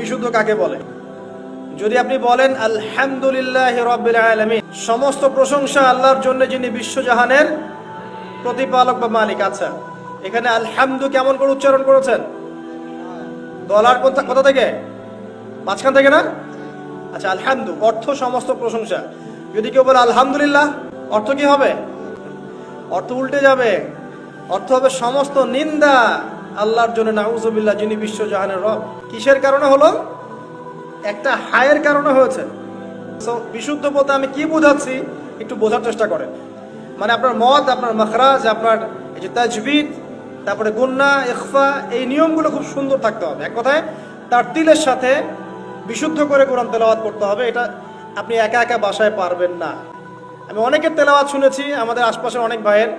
বিশুদ্ধ কাকে বলে? যদি আপনি বলেন, আলহামদুলিল্লাহ আলামিন সমস্ত প্রশংসা আল্লাহর জন্য যিনি বিশ্বজাহানের প্রতিপালক বা মালিক। আচ্ছা এখানে আলহামদু কেমন করে উচ্চারণ করেছেন? গলার কোথা কোথা থেকে? মাঝখান থেকে না? আচ্ছা আলহামদু অর্থ সমস্ত প্রশংসা। যদি কেউ বলে, আলহামদুলিল্লাহ অর্থ কি হবে? অর্থ উল্টে যাবে। অর্থ হবে সমস্ত নিন্দা। আল্লাহর জন্য নাউজুবিল্লাহ, যিনি বিশ্বজাহানের রব। কিসের কারণে হলো? একটা হায়ের কারণে হয়েছে। বিশুদ্ধ বলতে আমি কি বোঝাচ্ছি? একটু বোঝার চেষ্টা করেন। মানে আপনার মত, আপনার মখরাজ, আপনার এই যে তাজবিদ তারপরে গুন্না, ইখফা, এই নিয়মগুলো খুব সুন্দর থাকতে হবে। এক কথায়, তার তিলের সাথে বিশুদ্ধ করে কোরআন তেলাওয়াত করতে হবে। এটা আপনি একা একা বাসায় পারবেন না। আমি অনেকের তেলাওয়াত শুনেছি, আমাদের আশপাশের অনেক ভাইয়ের,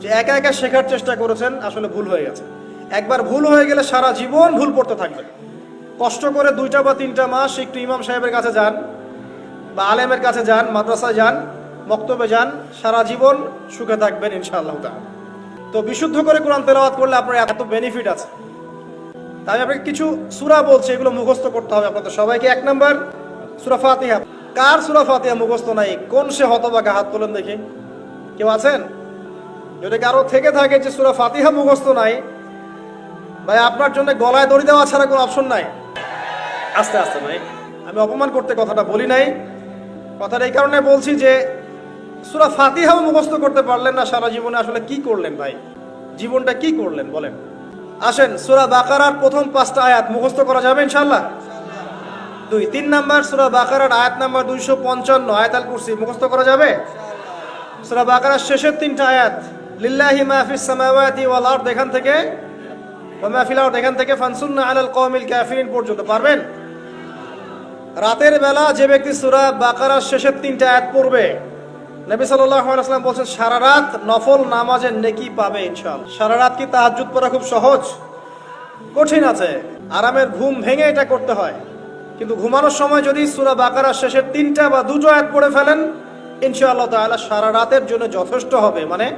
যে একা একা শেখার চেষ্টা করেছেন, আসলে ভুল হয়ে গেছে। একবার ভুল হয়ে গেলে সারা জীবন ভুল পড়তে থাকবে। কষ্ট করে দুইটা বা তিনটা মাস একটু ইমাম সাহেবের কাছে যান, বা আলেমের কাছে যান, মাদ্রাসায় যান, মক্তবে যান, সারা জীবন সুখে থাকবেন ইনশাআল্লাহ তো বিশুদ্ধ করে কোরআন তেলাওয়াত করলে আপনার এত বেনিফিট আছে। তাই আমি আপনাকে কিছু সুরা বলছি, এগুলো মুখস্থ করতে হবে আপনাদের সবাইকে। এক নাম্বার, সুরা ফাতিহা। কার সুরা ফাতিহা মুখস্থ নাই? কোন সে হতবাগা হাত তোলেন দেখি। কেউ আছেন? যদি কারও থেকে থাকে যে সুরা ফাতিহা মুখস্থ নাই ভাই, আপনার জন্য গলায় দড়ি দেওয়া ছাড়া কোনো অপশন নাই। আস্তে আস্তে ভাই, আমি অপমান করতে কথাটা বলি নাই। কথাটা এই কারণে বলছি যে, সুরা ফাতিহাও মুখস্থ করতে পারলেন না সারা জীবনে। আসলে কি করলেন ভাই? জীবনটা কি করলেন, বলেন। আসেন, সুরা বাকারার প্রথম পাঁচটা আয়াত মুখস্থ করা যাবে ইনশাল্লাহ দুই, তিন নাম্বার, সুরা বাকারার আয়াত নাম্বার দুইশো পঞ্চান্ন আয়াত আল কুরসি মুখস্থ করা যাবে? সুরা বাকারার শেষের তিনটা আয়াত, লিল্লাহি মাহফিস সামাওয়াতি ওয়াল আরদ, এখান থেকে এখান থেকে পর্যন্ত, পারবেন? রাতের বেলা যে ব্যক্তি সুরা বাকারার শেষের তিনটা আয়াত পড়বে, নবী আলাইহি বলছেন, সারা রাত নফল নামাজের নেকি পাবে ইনশাআল্লাহ। সারা রাত কি তাহাজ্জুদ পড়া খুব সহজ? কঠিন আছে। আরামের ঘুম ভেঙে এটা করতে হয়। কিন্তু ঘুমানোর সময় যদি সুরা বাকারার শেষের তিনটা বা দুটো আয়াত পড়ে ফেলেন, ইনশাআল্লাহ তাআলা সারা রাতের জন্য যথেষ্ট হবে। মানে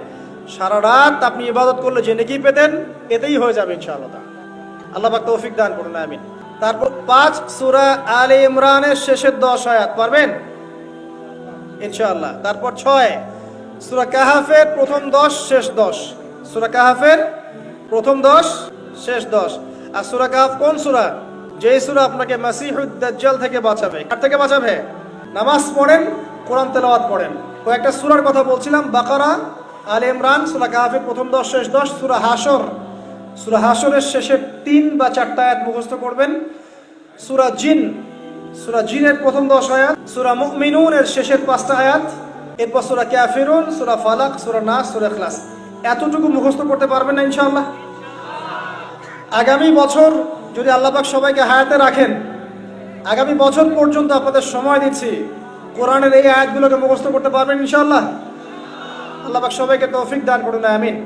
সারা রাত আপনি ইবাদত করলে যে নেকি পেতেন, এতেই হয়ে যাবে ইনশাআল্লাহ। আল্লাহ পাক তৌফিক দান করুন, আমিন। তারপর পাঁচ সূরা আলে ইমরানের শেষের দশ আয়াত, পারবেন? ইনশাআল্লাহ। তারপর ছয়, সূরা কাহাফের প্রথম দশ, শেষ দশ। সূরা কাহাফের প্রথম দশ, শেষ দশ। আর সূরা কাহাফ কোন সূরা? যেই সূরা আপনাকে মাসিহুদ দাজ্জাল থেকে বাঁচাবে। কার থেকে বাঁচাবে? নামাজ পড়েন, কোরআন তেলাওয়াত পড়েন। কয়েকটা সূরার কথা বলছিলাম, বাকারা আলে ইমরান, সুরা কাহাফের প্রথম দশ, শেষ দশ, সুরা হাসর সুরা হাসরের শেষের তিন বা চারটা আয়াত মুখস্থ করবেন। সুরা জিন, সুরা জিনের প্রথম দশ আয়াত, সুরা মুমিনুন এর শেষের পাঁচটা আয়াত, এরপর সূরা কাফিরুন, সুরা ফালাক, সুরা নাস, সুরা ইখলাস। এতটুকু মুখস্থ করতে পারবেন না, ইনশাআল্লাহ। আগামী বছর যদি আল্লাহ পাক সবাইকে হায়াতে রাখেন, আগামী বছর পর্যন্ত আপনাদের সময় দিচ্ছি। কোরআনের এই আয়াতগুলোকে মুখস্থ করতে পারবেন, ইনশাআল্লাহ। আল্লাহ সবাইকে তৌফিক দান করুন আমিন।